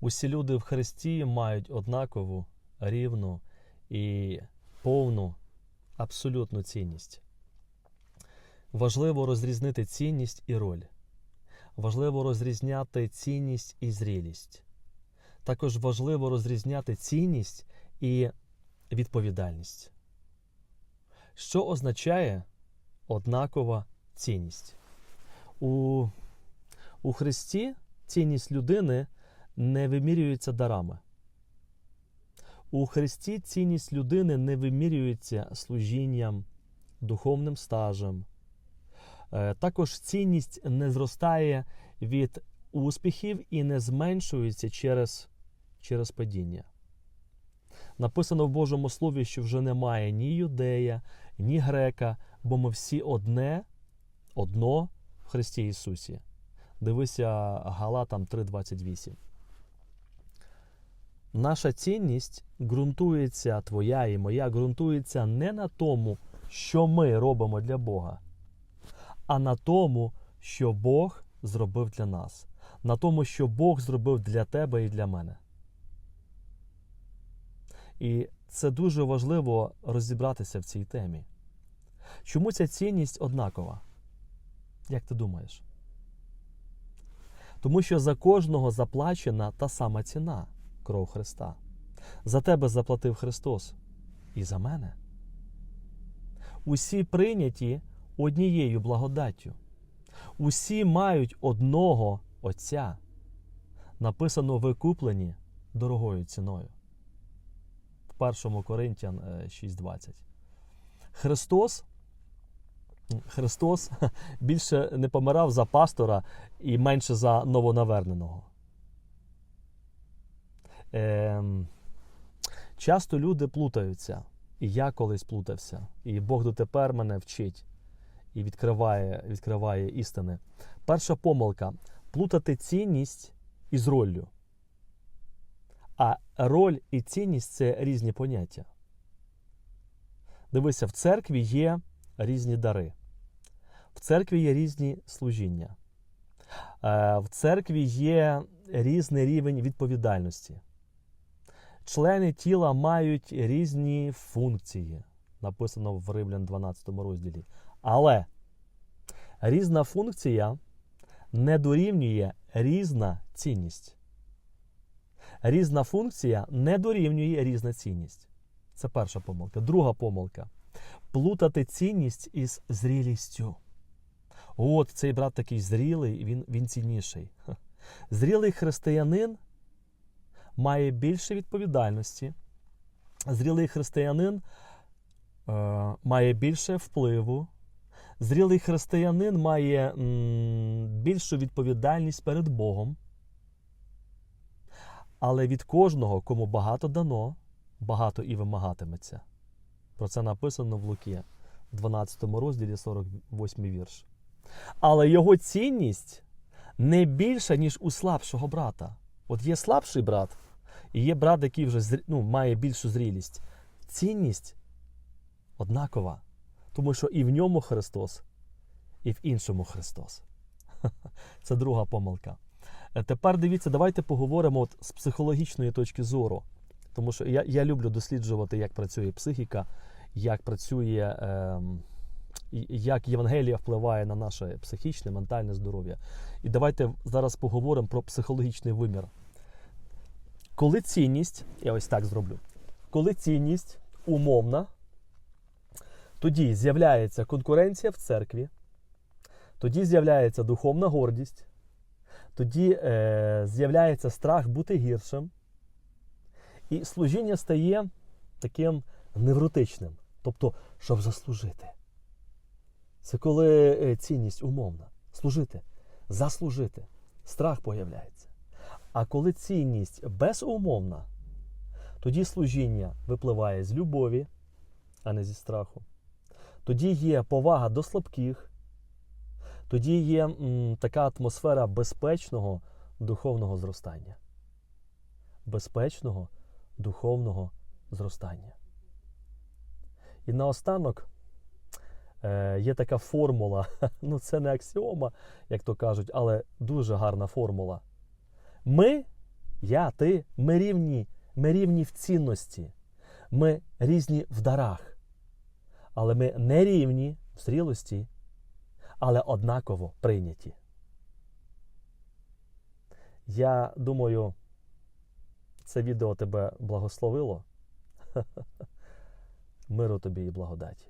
Усі люди в Христі мають однакову, рівну і повну, абсолютну цінність. Важливо розрізнити цінність і роль. Важливо розрізняти цінність і зрілість. Також важливо розрізняти цінність і відповідальність. Що означає однакова цінність? У, у Христі цінність людини не вимірюється дарами. У Христі цінність людини не вимірюється служінням, духовним стажем. Е, Також цінність не зростає від успіхів і не зменшується через, через падіння. Написано в Божому Слові, що вже немає ні юдея, ні грека, бо ми всі одне, одно в Христі Ісусі. Дивися Галатам 3:28. Наша цінність ґрунтується, твоя і моя, ґрунтується не на тому, що ми робимо для Бога, а на тому, що Бог зробив для нас, на тому, що Бог зробив для тебе і для мене. І це дуже важливо розібратися в цій темі. Чому ця цінність однакова? Як ти думаєш? Тому що за кожного заплачена та сама ціна кров Христа. За тебе заплатив Христос і за мене. Усі прийняті однією благодаттю. Усі мають одного Отця. Написано викуплені дорогою ціною. В 1 Коринтян е, 6.20. Христос Христос більше не помирав за пастора і менше за новонаверненого. Ем, часто люди плутаються, і я колись плутався, і Бог дотепер мене вчить і відкриває, відкриває істини. Перша помилка плутати цінність із роллю. А роль і цінність це різні поняття. Дивися, в церкві є різні дари. В церкві є різні служіння. Е, В церкві є різний рівень відповідальності. Члени тіла мають різні функції, написано в Римлян 12 розділі. Але різна функція не дорівнює різна цінність. Різна функція не дорівнює різна цінність. Це перша помилка. Друга помилка плутати цінність із зрілістю. От цей брат такий зрілий, він, він цінніший. Зрілий християнин має більше відповідальності. Зрілий християнин е, має більше впливу. Зрілий християнин має м, більшу відповідальність перед Богом. Але від кожного, кому багато дано, багато і вимагатиметься. Про це написано в Луки, в 12 розділі 48 вірш. Але його цінність не більша, ніж у слабшого брата. От є слабший брат, і є брат, який вже ну, має більшу зрілість. Цінність однакова, тому що і в ньому Христос, і в іншому Христос. Це друга помилка. Е, Тепер дивіться, давайте поговоримо от з психологічної точки зору. Тому що я, я люблю досліджувати, як працює психіка, як працює, і як Євангелія впливає на наше психічне, ментальне здоров'я. І давайте зараз поговоримо про психологічний вимір. Коли цінність, я ось так зроблю, коли цінність умовна, тоді з'являється конкуренція в церкві, тоді з'являється духовна гордість, тоді е, з'являється страх бути гіршим, і служіння стає таким невротичним, тобто, щоб заслужити. Це коли е, цінність умовна. Служити, заслужити. Страх появляється. А коли цінність безумовна, тоді служіння випливає з любові, а не зі страху. Тоді є повага до слабких, тоді є м, така атмосфера безпечного духовного зростання. Безпечного духовного зростання. І наостанок е, є така формула. Ну, це не аксіома, як то кажуть, але дуже гарна формула. Ми я, ти, ми рівні, ми рівні в цінності. Ми різні в дарах. Але ми не рівні в зрілості, але однаково прийняті. Я думаю, це відео тебе благословило. Миру тобі і благодаті.